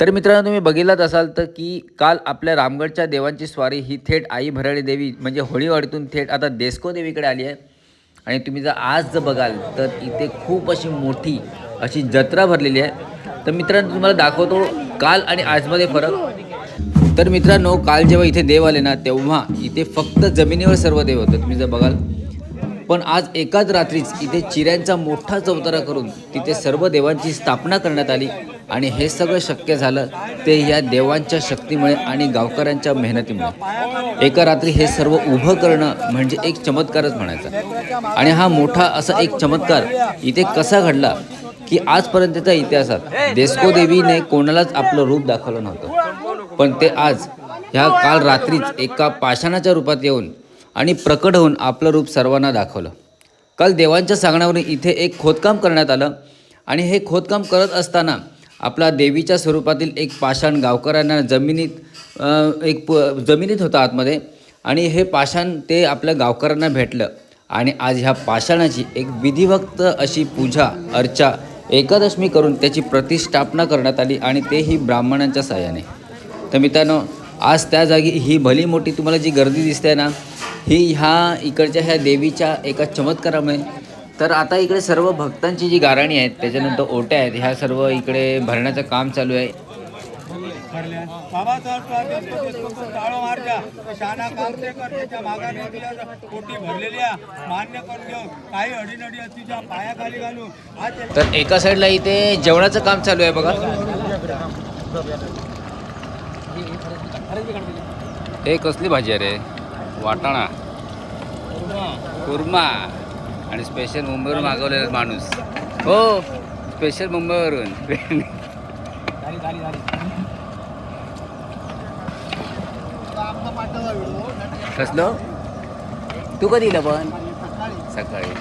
तर मित्रांनो तुम्ही बघितलंच असाल तर की काल आपल्या रामगडच्या देवांची स्वारी ही थेट आई भराळी देवी म्हणजे होळीवाडीतून थेट आता देस्को देवीकडे आली आहे. आणि तुम्ही जर आज जर बघाल तर इथे खूप अशी मोठी अशी जत्रा भरलेली आहे. तर मित्रांनो तुम्हाला दाखवतो काल आणि आजमध्ये फरक. तर मित्रांनो काल जेव्हा इथे देव आले ना तेव्हा इथे फक्त जमिनीवर सर्व देव होतं. तुम्ही जर बघाल पण आज एकाच रात्रीच इथे चिऱ्यांचा मोठा चौतारा करून तिथे सर्व देवांची स्थापना करण्यात आली. आणि हे सगळं शक्य झालं ते या देवांच्या शक्तीमुळे आणि गावकऱ्यांच्या मेहनतीमुळे. एका रात्री हे सर्व उभं करणं म्हणजे एक चमत्कारच म्हणायचा. आणि हा मोठा असा एक चमत्कार इथे कसा घडला की आजपर्यंतच्या इतिहासात देस्को देवीने कोणालाच आपलं रूप दाखवलं नव्हतं. पण ते आज ह्या काल रात्रीच एका पाषाणाच्या रूपात येऊन आणि प्रकट होऊन आपलं रूप सर्वांना दाखवलं. काल देवांच्या सांगण्यावरून इथे एक खोदकाम करण्यात आलं आणि हे खोदकाम करत असताना आपला देवीच्या स्वरूपातील एक पाषाण गावकऱ्यांना जमिनीत एक प जमिनीत होता आतमध्ये आणि हे पाषाण ते आपल्या गावकऱ्यांना भेटलं आणि आज ह्या पाषाणाची एक विधिवक्त अशी पूजा अर्चा एकादशमी करून त्याची प्रतिष्ठापना करण्यात आली आणि तेही ब्राह्मणांच्या साह्याने. तर मित्रांनो आज त्या जागी ही भली मोठी तुम्हाला जी गर्दी दिसते ना ही ह्या इकडच्या ह्या देवीच्या एका चमत्कारामुळे. तर आता इकडे सर्व भक्तांची जी गाराणी आहेत त्याच्यानंतर ओट्या आहेत ह्या सर्व इकडे भरण्याचं काम चालू आहे. तर एका साईडला इथे जेवणाचं काम चालू आहे बघा. हे कसली भाजी आहे रे? वाटाणा. कुर्मा. आणि स्पेशल मुंबईवरून मागवलेला माणूस. हो स्पेशल मुंबईवरून. कसलं? तू कधी दिलं पण? सकाळी.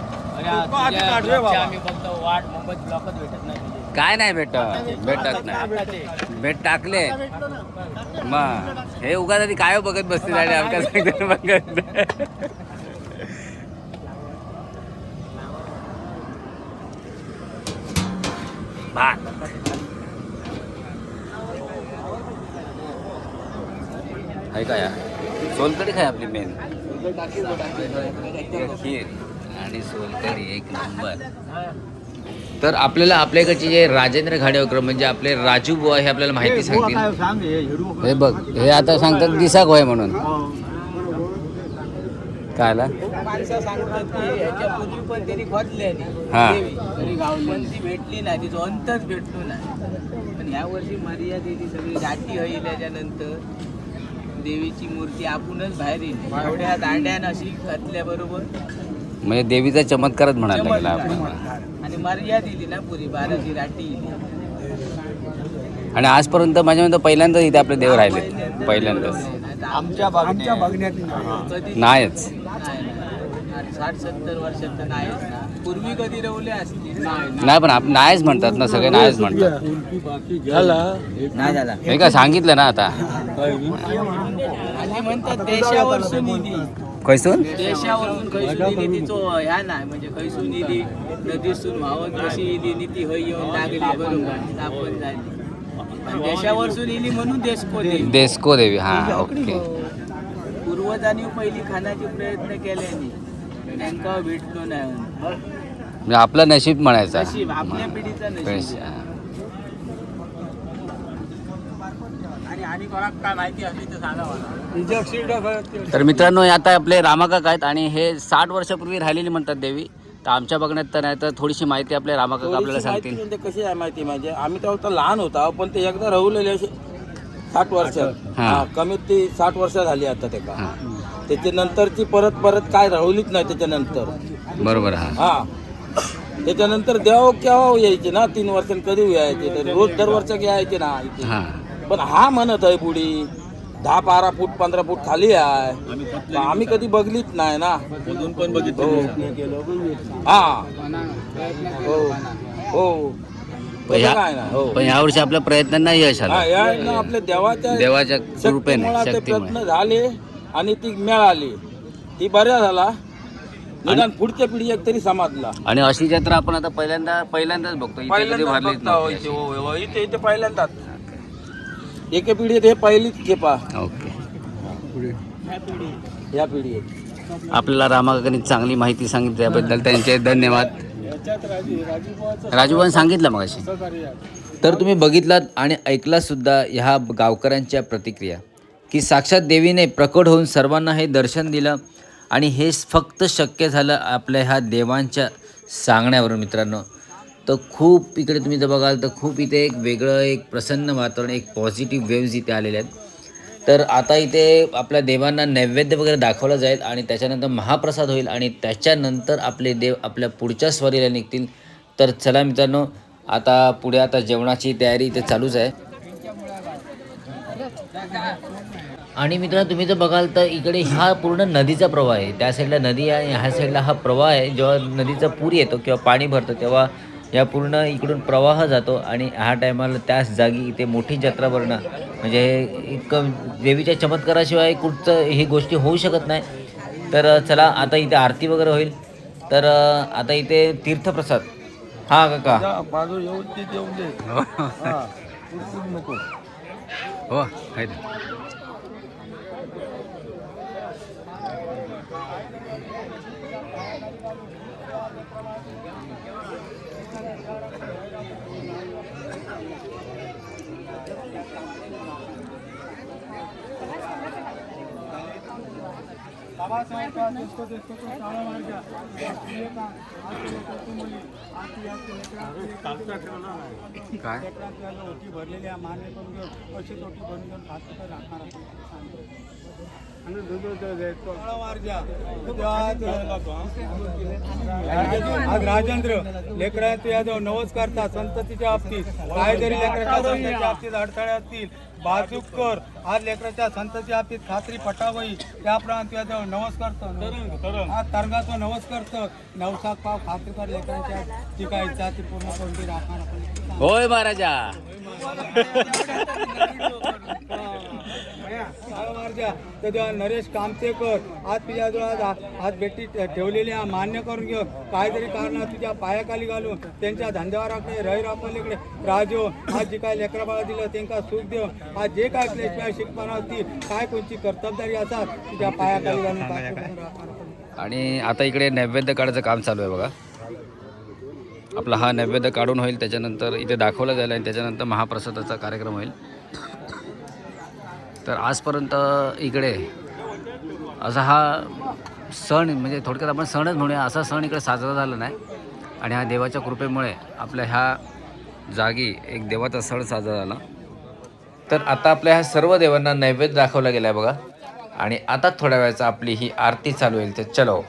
काय नाही भेटत? भेटत नाही. भेट टाकले. मग हे उगा तरी काय बघत बसते झाले आमच्या सांगतात बघत भात या सोलकडी खाय आपली मेन खीर आणि सोलकडी एक नंबर तर आपल्याला आपल्याकडचे जे राजेंद्र घाडेवकर म्हणजे आपले राजू बुवा हे आपल्याला माहिती सांगतील. सांग हे हिरू हे बघ हे आता सांगतात दिसाक होय म्हणून. कायला? माणसं सांगतात की ह्याच्या पूर्वी पण त्यांनी खोदले हा. तरी पण ती भेटली नाही तिचं अंतच भेटलो नाही पण ह्या वर्षी मर्यादा ती सगळी घाटी होईल त्याच्यानंतर देवीची मूर्ती आपणच बाहेर येईल. एवढ्या दांड्यान अशी घातल्याबरोबर म्हणजे देवीचा चमत्कारच म्हणायला लागला आपण आणि मर्यादा दिली ना पुरी बाराची राटी येईल आणि आजपर्यंत माझ्या म्हणतो पहिल्यांदाच इथे आपले देव राहिले. पहिल्यांदाच. आमच्या आमच्या बघण्यात कधी नाहीच. नाही. नाही. साठ सत्तर वर्षात तर नाहीच ना. पूर्वी कधी रवले असतील? नाही. नाही पण आपण नाहीच म्हणतात ना सगळे नाहीच म्हणतात. झाला नाही झाला. हे काय सांगितलं ना आता? आणि म्हणतात देशावर कैसून देशावरून खैसून निधीचो ह्या नाही म्हणजे खैसून निधी नदीसून वाहत कशी इली नीती होई येऊन लागली बरोबर स्थापन आणि देशावरसून इली म्हणून देश कोणी देस्को देवी हा ओके. पूर्वजांनी पहिली खाण्याचे प्रयत्न केल्याने त्यांका भेटलो नाही. म्हणजे आपलं नशीब म्हणायचं. आपल्या पिढीचा नशीब. आणि आणि कोणाक काय माहिती असली तर सांगा मला. तर मित्रांनो हे आता आपले रामाकाका आहेत आणि हे साठ वर्षापूर्वी राहिलेली म्हणतात देवी. तर आमच्या बघण्यात तर नाही तर थोडीशी माहिती आपल्या रामाकाका आपल्याला सांगतील. म्हणजे कशी आहे माहिती म्हणजे आम्ही तेव्हा तर लहान होता पण ते एकदा राहुलेले असे साठ वर्ष. हा. हा, कमीत ती साठ वर्ष झाली आता ते का. हा. त्याच्यानंतरची परत परत काय राहुलीच नाही त्याच्यानंतर. बरोबर हा. हा. त्याच्यानंतर देव केव्हा यायचे ना तीन वर्षांनी कधी यायचे? तर रोज दर वर्ष यायचे ना इथे. हा. पण हा म्हणत आहे पुढी दहा बारा फूट पंधरा फूट खाली आहे. आम्ही कधी बघलीच नाही ना. पण हो. हा. हो. हो. पण ना हो. यावर्षी आपल्या प्रयत्नांना यश हा, आलं या ना आपल्या देवाच्या देवाच्या कृपेने प्रयत्न झाले आणि ती मिळाली. ती बऱ्या झाला. निदान पुढच्या पिढीक तरी समाजला. आणि अशी जत्रा आपण आता पहिल्यांदा पहिल्यांदाच बघतो. पहिल्यांदा. हो, इथे इथे पहिल्यांदाच. एके पिढीत हे पहिलीच खेपा ओके. या पिढीत आपल्याला रामाकाकांनी चांगली माहिती सांगितली त्याबद्दल त्यांचे धन्यवाद. राजूभाई सांगितलं मग अशी. तर तुम्ही बघितलात आणि ऐकलात सुद्धा ह्या गावकऱ्यांच्या प्रतिक्रिया की साक्षात देवीने प्रकट होऊन सर्वांना हे दर्शन दिलं आणि हे फक्त शक्य झालं आपल्या ह्या देवांच्या सांगण्यावरून मित्रांनो. तर खूप इकडे तुम्ही जर बघाल तर खूप इथे एक वेगळं एक प्रसन्न वातावरण एक पॉझिटिव्ह वेव्ज इथे आलेले आहेत. तर आता इथे आपल्या देवांना नैवेद्य वगैरे दाखवलं जाईल आणि त्याच्यानंतर महाप्रसाद होईल आणि त्याच्यानंतर आपले देव आपल्या पुढच्या स्वारीला निघतील. तर चला मित्रांनो आता पुढे आता जेवणाची तयारी इथे चालूच आहे. आणि मित्रांनो तुम्ही जर बघाल तर इकडे हा पूर्ण नदीचा प्रवाह आहे. त्या साईडला नदी आहे ह्या साईडला हा प्रवाह आहे. जेव्हा नदीचा पूर येतो किंवा पाणी भरतं तेव्हा या पूर्ण इकडून प्रवाह जातो आणि ह्या टायमाला त्याच जागी इथे मोठी जत्रा भरणं. म्हणजे हे एक देवीच्या चमत्काराशिवाय कुठचं ही गोष्टी होऊ शकत नाही. तर चला आता इथे आरती वगैरे होईल. तर आता इथे तीर्थप्रसाद. हा काका. हा, उडकून नको. हो बाबासाहेब दिसतो दिसतो तो टाळा मार्गा काय? ओटी भरलेली मान्य करून घेऊन अशीच ओटी भरून घेऊन हात तिथं राखणार आज राजेंद्र लेकरांचे यादव नवस करता संततीच्या बाबतीत. काय जरी लेकराच्या संततीच्या बाबतीत अडथळे असतील. बाजूक कर. आज लेकराच्या संततीच्या बाबतीत खात्री पटावई. त्याप्रमाणे यादव नवस करतो आज तरंगाचा नवस करतो नवसाक पाव खात्री कर लेकरांच्या. जी काय इच्छा ती पूर्ण करून ती राखणार आपण. होय महाराजा. नरेश कामतेकर. आज तुझ्याजवळ आज हा- आज भेटी ठेवलेली आहे. मान्य करून घेऊन. काहीतरी कारण तुझ्या पायाखाली घालून त्यांच्या धंद्यावराकडे रही राखल्याकडे राजो आज जे काय लेकरा बाळा दिलं त्यांना सुख देव आज जे काय क्लेशवाय शिकपणा असतील काय कोणची कर्तबदारी असतात तुझ्या पायाखाली घालून. आणि आता इकडे नैवेद्य काढायचं काम चालू आहे बघा. आपला हा नैवेद्य काढून होईल त्याच्यानंतर इथे दाखवलं जाईल आणि त्याच्यानंतर महाप्रसादाचा कार्यक्रम होईल. तर आजपर्यंत इकडे असा हा सण म्हणजे थोडक्यात आपण सणच म्हणूया असा सण इकडे साजरा झाला नाही. आणि ह्या देवाच्या कृपेमुळे आपल्या ह्या जागी एक देवाचा सण साजरा झाला. तर आता आपल्या ह्या सर्व देवांना नैवेद्य दाखवला गेला आहे बघा आणि आता थोड्या वेळाचा आपली ही आरती चालू होईल तर चलो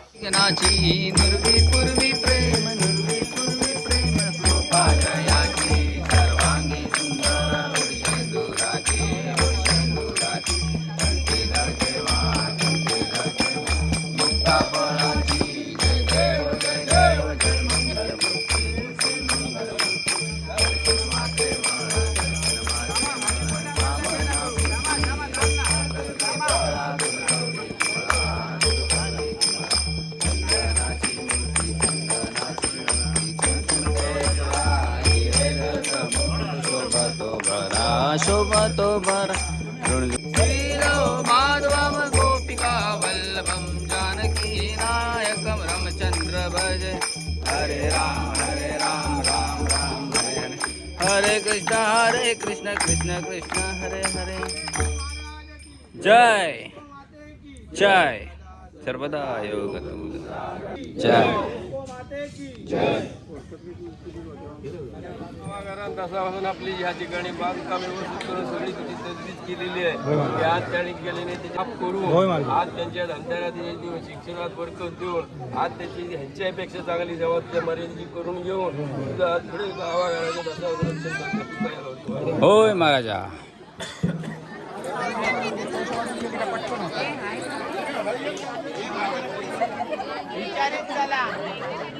Bye. जय तासापासून आपली या ठिकाणी बांधकाम व्यवस्थित करून सगळी तिची तजवीज केलेली आहे. ते आज त्यांनी केले नाही त्याची करून आज त्यांच्या धंद्याला देऊन शिक्षणात बरकत देऊन आज त्याची ह्यांच्यापेक्षा चांगली जबाबदारी मर्यादित करून घेऊन करण्यात तयार होतो होय महाराजा. घे दोघांना.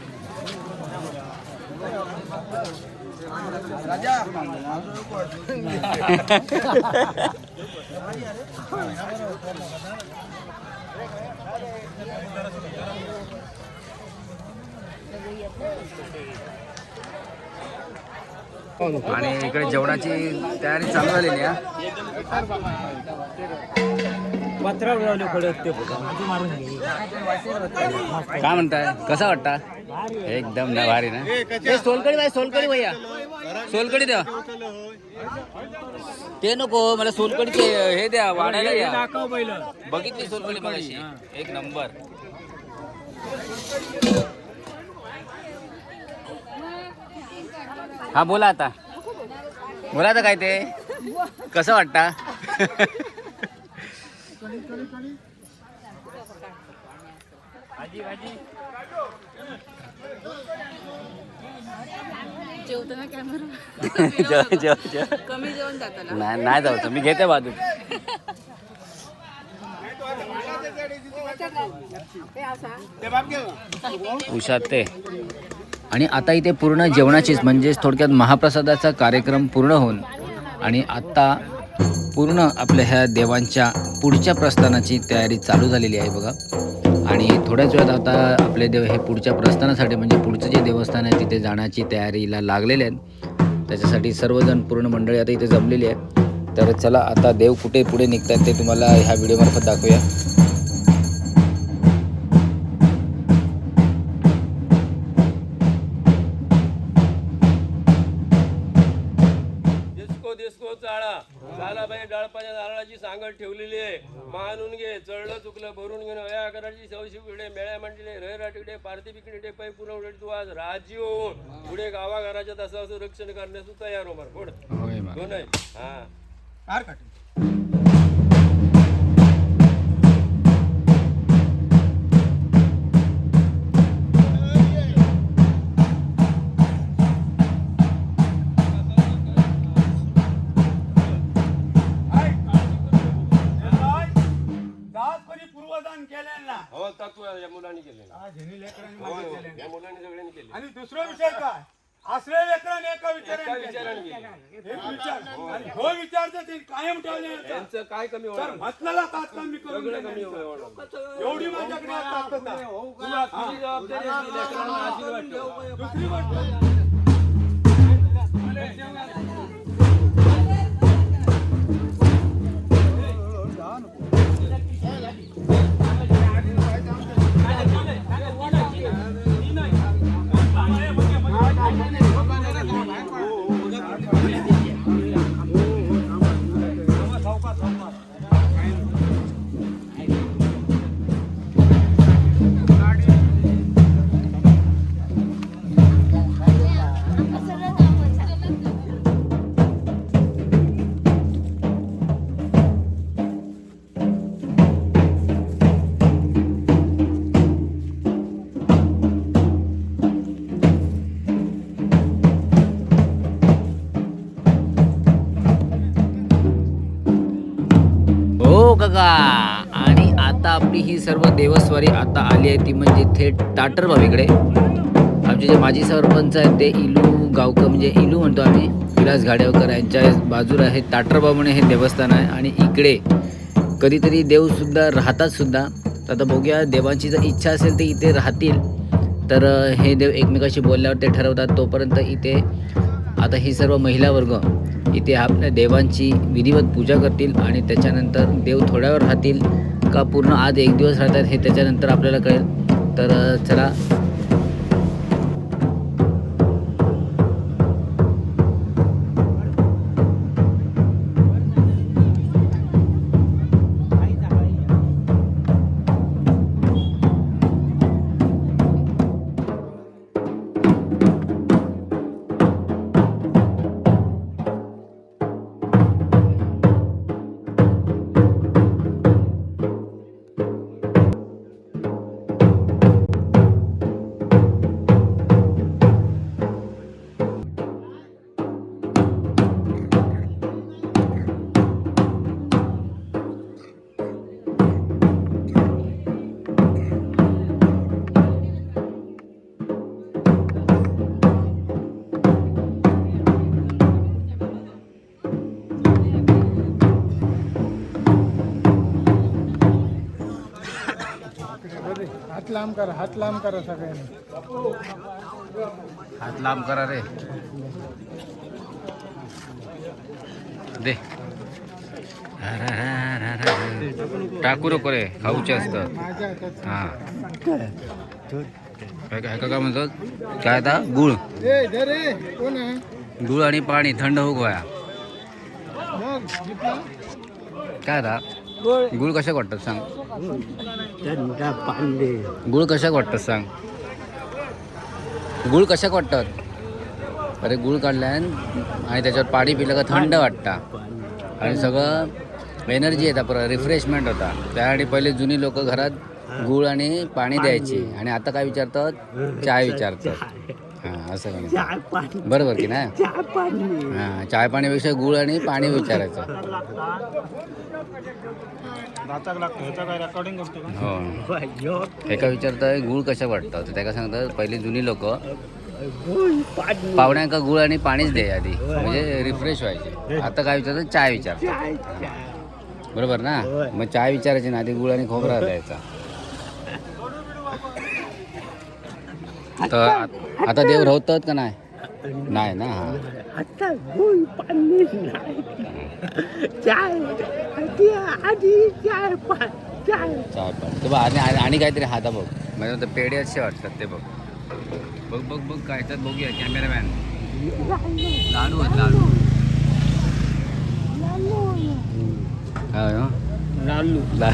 आणि इकडे जेवणाची तयारी चालू झालेली आहे. काय म्हणताय? कसा वाटता? एकदम ना भारी ना. ते सोलकडी भाई सोलकडी भैया. सोलकडी द्या. ते नको मला सोलकडीचे हे द्या वाढायला द्या बघितली सोलकडी मगाशी. एक नंबर. हा बोला आता. बोला आता काय ते. कसं वाटता? जेवताना कॅमेरा जेव- जेव- जेव. कमी जेवण जाताना. नाही नाही जाऊ मी घेते बाजू. उषा ते. आणि आता इथे पूर्ण जेवणाचीच म्हणजेच थोडक्यात महाप्रसादाचा कार्यक्रम पूर्ण होऊन आणि आता पूर्ण आपल्या ह्या देवांच्या पुढच्या प्रस्थानाची तयारी चालू झालेली आहे बघा. आणि थोड्याच वेळात आता आपले देव हे पुढच्या प्रस्थानासाठी म्हणजे पुढचं जे देवस्थान आहे तिथे जाण्याची तयारीला लागलेले आहेत. त्याच्यासाठी सर्वजण पूर्ण मंडळी आता इथे जमलेली आहे तर चला आता देव कुठे पुढे निघतात ते तुम्हाला ह्या व्हिडिओमार्फत दाखवूया. सांगड ठेवलेली आहे. मानून घे चढलं चुकलं भरून घेणं. या कराची सवशी पिढे मेळ्या मंडले रयरा तिकडे पारती पिकडे पै पुरवडे तू आज राजी होऊन पुढे गावाघराच्या तसं असं रक्षण करण्यास तू तयार हो बरं. पुढं होय मा. हो. परी पूर्वदान केले ना हो तत्व या मुलांनी केले आज ह्यांनी लेकरांनी हो, हो. या मुलांनी सगळ्यांनी केले आणि दुसरा विषय काय? असले लेकरांनी एका एका विचाराने विचाराने केले एक विचार. आणि हो. विचारचं ते कायम ठेवले त्यांचं काय कमी तर होणार? म्हटलेला तात्काळ मी करून सगळं कमी देणार. होणार. एवढी माझ्याकडे आज ताकद आहे. तुला तुझी जबाबदारी असली लेकरांना. दुसरी गोष्ट. आपली ही सर्व देवस्वारी आता आली आहे. ती म्हणजे थेट टाटर भावीकडे. आमचे जे माजी सरपंच आहेत ते इलू गावकर म्हणजे इलू म्हणतो आम्ही विलास घाडेवकर यांच्या बाजूला हे ताटरबाब म्हणे हे देवस्थान आहे. आणि इकडे कधीतरी देवसुद्धा राहतात सुद्धा. तर आता बघूया देवांची जर इच्छा असेल तर इथे राहतील. तर हे देव एकमेकाशी बोलल्यावर ते ठरवतात. तोपर्यंत इथे आता ही सर्व महिला वर्ग इथे आपल्या देवांची विधिवत पूजा करतील. आणि त्याच्यानंतर देव थोड्यावर राहतील. का पूर्ण आज एक दिवस राहतात हे त्याच्यानंतर आपल्याला कळेल. तर चला. लांब करा हात लांब करा सगळ्यांनी. हात लांब करा रे. दे. टाकू नको रे खाऊचे असतात. हा. काय काय काय म्हणतात? काय आता? गुळ. गुळ आणि पाणी थंड होऊ गोया? काय आता? गुळ. कशा वाटतात सांग. गुळ कशा वाटतात सांग. गुळ कशा वाटतात? अरे गुळ काढल्यान आणि त्याच्यावर पाणी पिलं का थंड वाटतं. आणि सगळं एनर्जी येतात परत रिफ्रेशमेंट होता. त्यासाठी पहिले जुनी लोक घरात गुळ आणि पाणी द्यायची. आणि आता काय विचारतात? चाय विचारतात. असं म्हणतात बरोबर की नाही? हां चाय पाण्यापेक्षा गुळ आणि पाणी विचारायचं. हो. एका विचारताय गुळ कशा वाटतं तर त्याला सांगतात पहिले जुनी लोक पाहुण्यांका गुळ आणि पाणीच दे आधी. म्हणजे रिफ्रेश व्हायचे. आता काय विचारतात चाय विचारतात. बरोबर ना? मग चाय विचारायची ना आधी गुळ आणि खोबरा द्यायचा. तर आ- आता देव राहतात का नाही? नाही ना हा. आता गुळ पाणी नाही. चाय आधी आधी चाय पा चाय चाय पण. ते बघ आणि आणि- काहीतरी हाता बघ. म्हणजे ते पेढे असे वाटतात ते बघ. बघ बघ बघ काय तर बघूया कॅमेरामॅन लाडू आहेत लाडू. काय हो? ला-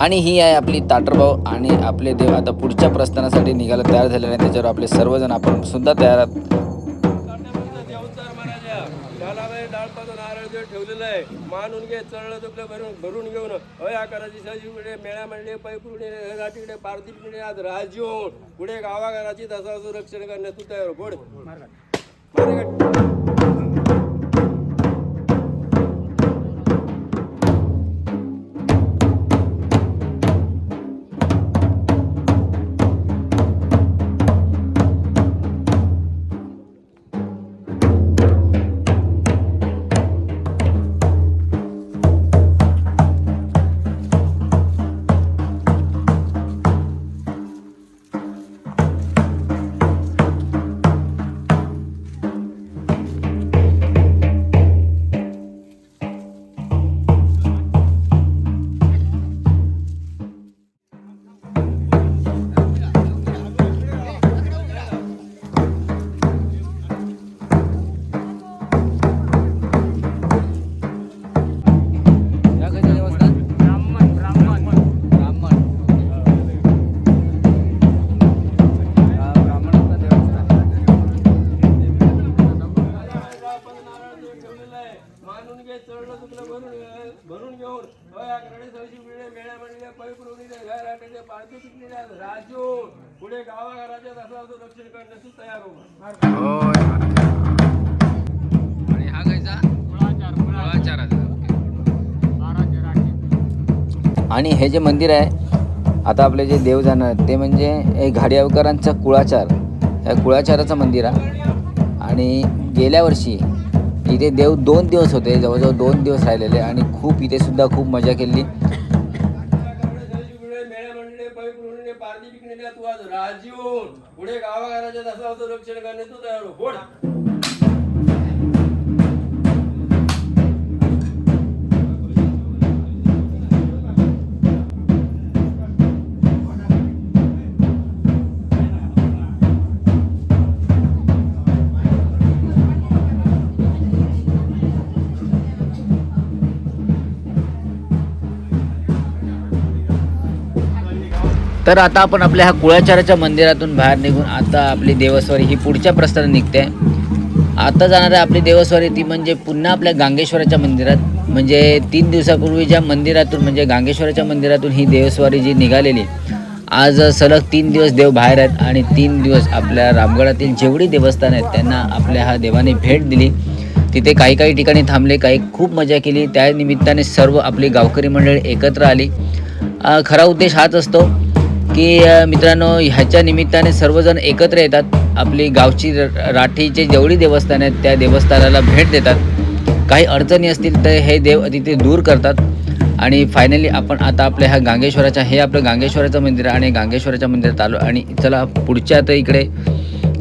आणि ही आहे आपली ताटरभाऊ आणि आपले देव आता पुढच्या प्रस्थानासाठी निघायला तयार झालेले आहे त्याच्यावर आपले सर्वजण आपण सुद्धा तयार आहात. देवचार म्हणाल्या त्याला बाई डाळपाचं नारळ जे ठेवलेलं आहे मानून घे चढलं तुकलं भरून भरून घेऊन. अय आकाराची सजीकडे मेळ्या म्हणले पैपुडे राटीकडे पारदीपकडे आज राजीव पुढे गावाघराची तसा रक्षण करण्यात तू तयार हो. गोड. मारे होय आणि हा गायचा आणि हे जे मंदिर आहे आता आपले जे देव जाणार ते म्हणजे हे घाडियावकरांचं कुळाचार. ह्या कुळाचाराचं मंदिर आहे. आणि गेल्या वर्षी इथे देव दोन दिवस होते जवळजवळ दोन दिवस राहिलेले आणि खूप इथे सुद्धा खूप मजा केली मेळा म्हणले पैपुडे पारदी पिकणे तू आज राजीव. पुढे गावाघराच्या तसा रक्षण करणे तू तयार हो तर आता आपण आपल्या ह्या कुळाचाराच्या मंदिरातून बाहेर निघून आता आपली देवस्वारी ही पुढच्या प्रस्थानात निघते. आता जाणार आहे आपली देवस्वारी ती म्हणजे पुन्हा आपल्या गांगेश्वराच्या मंदिरात. म्हणजे तीन दिवसापूर्वी ज्या मंदिरातून म्हणजे गांगेश्वराच्या मंदिरातून ही देवस्वारी जी निघालेली आज सलग तीन दिवस देव बाहेर आहेत आणि तीन दिवस आपल्या रामगडातील जेवढी देवस्थान आहेत त्यांना आपल्या ह्या देवाने भेट दिली. तिथे काही काही ठिकाणी थांबले काही खूप मजा केली. त्या निमित्ताने सर्व आपली गावकरी मंडळी एकत्र आली. खरा उद्देश हाच असतो की मित्रांनो ह्याच्या निमित्ताने सर्वजण एकत्र येतात. आपली गावची र- राठीचे जेवढी देवस्थान आहेत त्या देवस्थानाला भेट देतात. काही अडचणी असतील तर हे देव तिथे दूर करतात. आणि फायनली आपण आता आपल्या ह्या गांगेश्वराच्या हे आपलं गांगेश्वराचं मंदिर आहे आणि गांगेश्वराच्या मंदिरात आलो आणि चला पुढच्या आता इकडे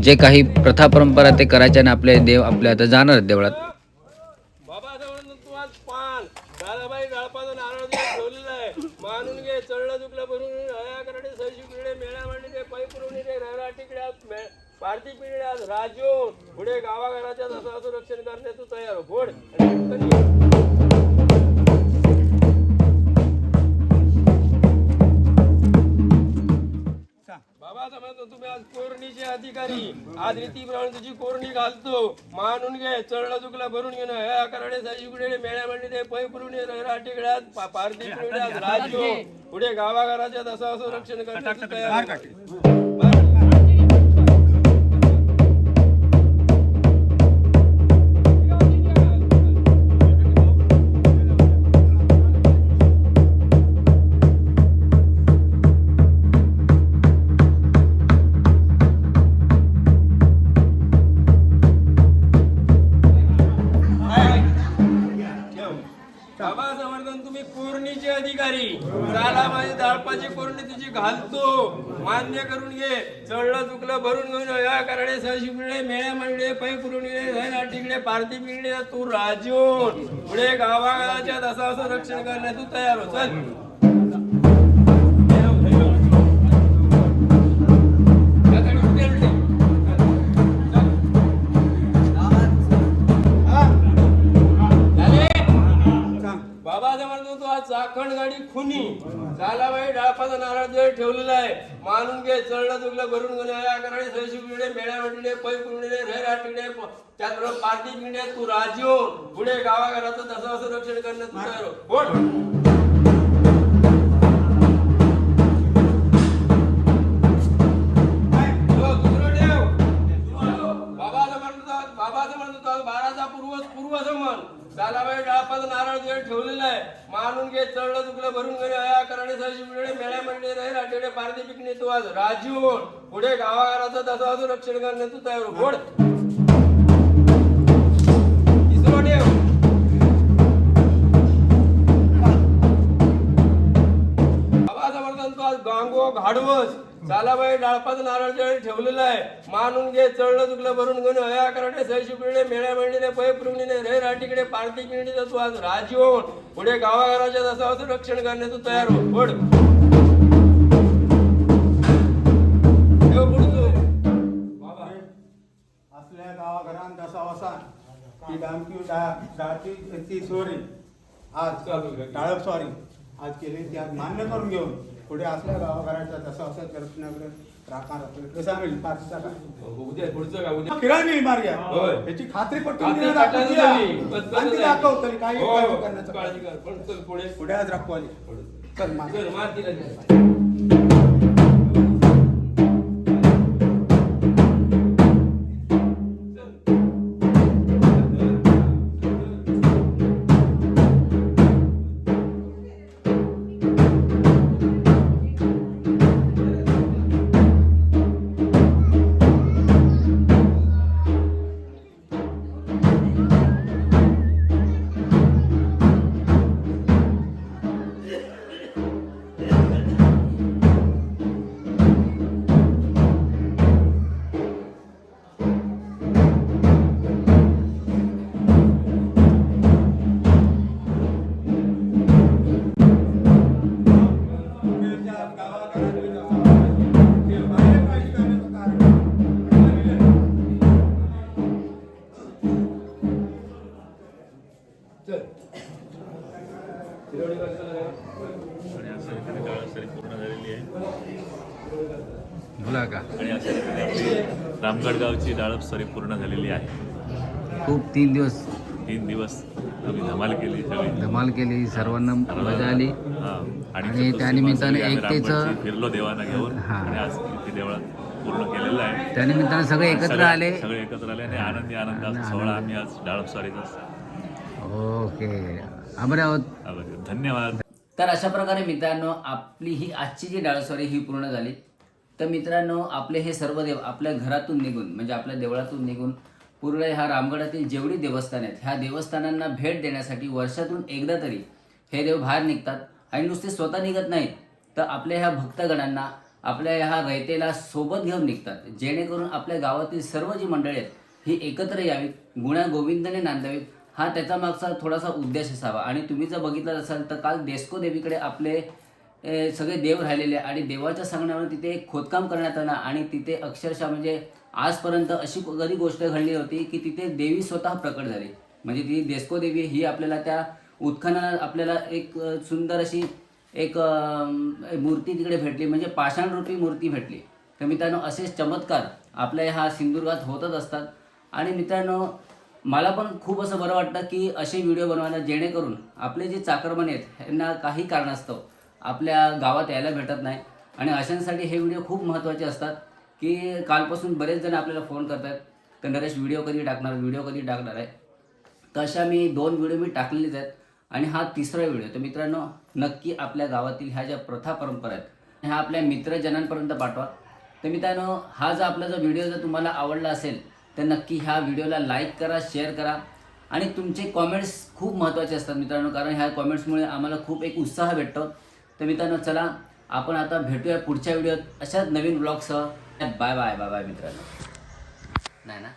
जे काही प्रथा परंपरा ते करायच्या आणि आपले देव आपल्या आता जाणार आहेत देवळात बाबा जवळ तू आज पान दादाबाई डाळपाचा नारळ जे ठेवलेला आहे मानून घे चढलं चुकलं भरून हया करडे सैशी पिढे मेळा मांडी ते पै पुरवणी रे ररा तिकडे आज पारती पिढे आज राजून पुढे गावाघराच्या दसाचं रक्षण करण्याचं तयार. हो. घोड. बाबा समजतो तुम्ही आज कोरणीचे अधिकारी. आज रीतीप्रमाणे तुझी कोरणी घालतो मानून घे चढला चुकला भरून घेणं. हे करडे साईकडे मेळ्या म्हणले ते पै पुरून राटीकड्यात पारती पिढ्यात राजू पुढे गावाघराच्या दसा असं रक्षण करण्याचं तयार. मान्य करून घे. चढलं चुकलं भरून घेऊन या करडे सहशी मिळले मेळ्या म्हणले पै पुरून टिकले पारती पिढे तू राजून. पुढे गावागावाच्या तसा असं रक्षण करण्यात तू तयार हो. चल. म्हणतो तो आज चाखण गाडी खुनी. झाला बाई डाळपाचा नारळ जळ ठेवलेला आहे. मानून घे चढलं चुकलं भरून घेऊन या. कराडे सहशी पिढे मेळ्या मंडळे पै पुरणे रेरा टिकडे त्याचबरोबर पार्टी पिढे तू राजीव हो. पुढे गावाघराचं तसं असं रक्षण करणं तू तयार हो. बोल. हो, दुसरं बाबाचं म्हणतो बाराचा म्हणतो आज म्हण. पूर्व पूर्व समन सालाबाई नारळ जे ठेवलेला आहे. मानून घे चढलं चुकलं भरून घे या करणे सहशी पिढे मेळ्या मंडळे रे राठेडे पारदी पिकणे तू आज राजीव पुढे गावागाराचं तसं अजून रक्षण करण्यात तू तयार हो. तिसरं ठेव तो आज गांगो घाडवस. सालाबाई डाळपाचं नारळ जळ ठेवलेलं आहे. मानून घे चढलं चुकलं भरून घेऊन. हया कराटे सैशी पिढे मेळ्या मंडीने पै पुरवणीने रे राटीकडे पारती पिढीचा तू आज. राजी होऊन. पुढे गावाघराच्या दसावचं रक्षण करण्यात तू तयार हो पुढचं. असल्या गावाघरान ती डामकी डाळची ती चोरी आज टाळप स्वारी आज केली ती आज मान्य करून घेऊन. पुढे असल्या गावाघराच्या दसा वसा करण्याकडे राखा राखले कसं आम्ही पाचचा काय? उद्या पुढचं का उद्या फिरायला मार्ग होय. याची खात्री पटकन खात्री दिली पटकन दाखवून झाली. द्या. बस- बस आणि ती झाली. दाखव तरी काही हो, काळजी. करण्याचं. काळजी कर. पण चल पुढे. पुढे आज राखवाली चल मार चल मार तिला डाळप सरी पूर्ण झालेली आहे. खूप तीन दिवस तीन दिवस आम्ही धमाल केली. धमाल केली सर्वांना मजा आली. आणि त्यानिमित्ताने एकतेचं- फिरलो देवाना घेऊन. हा. आणि आज देवळात पूर्ण केलेलं आहे. त्यानिमित्ताने सगळे एकत्र आले. सगळे एकत्र आले आणि आनंदी आनंदाचा आनंद- सोहळा आम्ही आज डाळप स्वारीचा ओके. आभारी आहोत. धन्यवाद. तर अशा प्रकारे मित्रांनो आपली ही आजची जी डाळस्वारी ही पूर्ण झाली. तर मित्रांनो आपले हे सर्व देव आपल्या घरातून निघून म्हणजे आपल्या देवळातून निघून पूर्ण ह्या रामगडातील जेवढी देवस्थान आहेत ह्या देवस्थानांना भेट देण्यासाठी वर्षातून एकदा तरी हे देव बाहेर निघतात. आणि नुसते स्वतः निघत नाहीत तर आपल्या ह्या भक्तगणांना आपल्या ह्या रयतेला सोबत घेऊन निघतात. जेणेकरून आपल्या गावातील सर्व जी मंडळी आहेत ही एकत्र यावीत गुण्या गोविंदने नांदावीत. हा त्याचा मागचा थोडासा उद्देश असावा. आणि तुम्ही जर बघितलं असाल तर काल देस्को देवीकडे आपले सगळे देव राहिलेले आणि देवाच्या सांगण्यावर तिथे एक खोदकाम करण्यात आलं आणि तिथे अक्षरशः म्हणजे आजपर्यंत अशी कधी गोष्ट घडली होती की तिथे देवी स्वतः प्रकट झाली. म्हणजे ती देस्को देवी ही आपल्याला त्या उत्खननात आपल्याला एक सुंदर अशी एक मूर्ती तिकडे भेटली. म्हणजे पाषाणरूपी मूर्ती भेटली. तर मित्रांनो असेच चमत्कार आपल्या ह्या सिंधुदुर्गात होतच असतात. आणि मित्रांनो मला पण खूप असं बरं वाटतं की असे व्हिडिओ बनवायला जेणेकरून आपले जे चाकरमन आहेत यांना काही कारणास्तव आपल्या गावात यायला भेटत नाही. आणि अशांसाठी हे व्हिडिओ खूप महत्त्वाचे असतात की कालपासून बरेच जण आपल्याला फोन करत आहेत तर नरेश व्हिडिओ कधी टाकणार? व्हिडिओ कधी टाकणार आहे? तर अशा मी दोन व्हिडिओ मी टाकलेलेच आहेत. आणि हा तिसरा व्हिडिओ तर मित्रांनो नक्की आपल्या गावातील ह्या ज्या प्रथा परंपरा आहेत ह्या आपल्या मित्रजनांपर्यंत पाठवा. तर मित्रांनो हा जर आपला जर व्हिडिओ जर तुम्हाला आवडला असेल तर नक्की ह्या व्हिडिओला लाईक करा शेअर करा. आणि तुमचे कॉमेंट्स खूप महत्त्वाचे असतात मित्रांनो कारण ह्या कॉमेंट्समुळे आम्हाला खूप एक उत्साह भेटतो. तर मित्रांनो चला आपण आता भेटूया पुढच्या व्हिडिओत अशाच नवीन ब्लॉगसह बाय बाय बाय बाय मित्रांनो. नाही ना?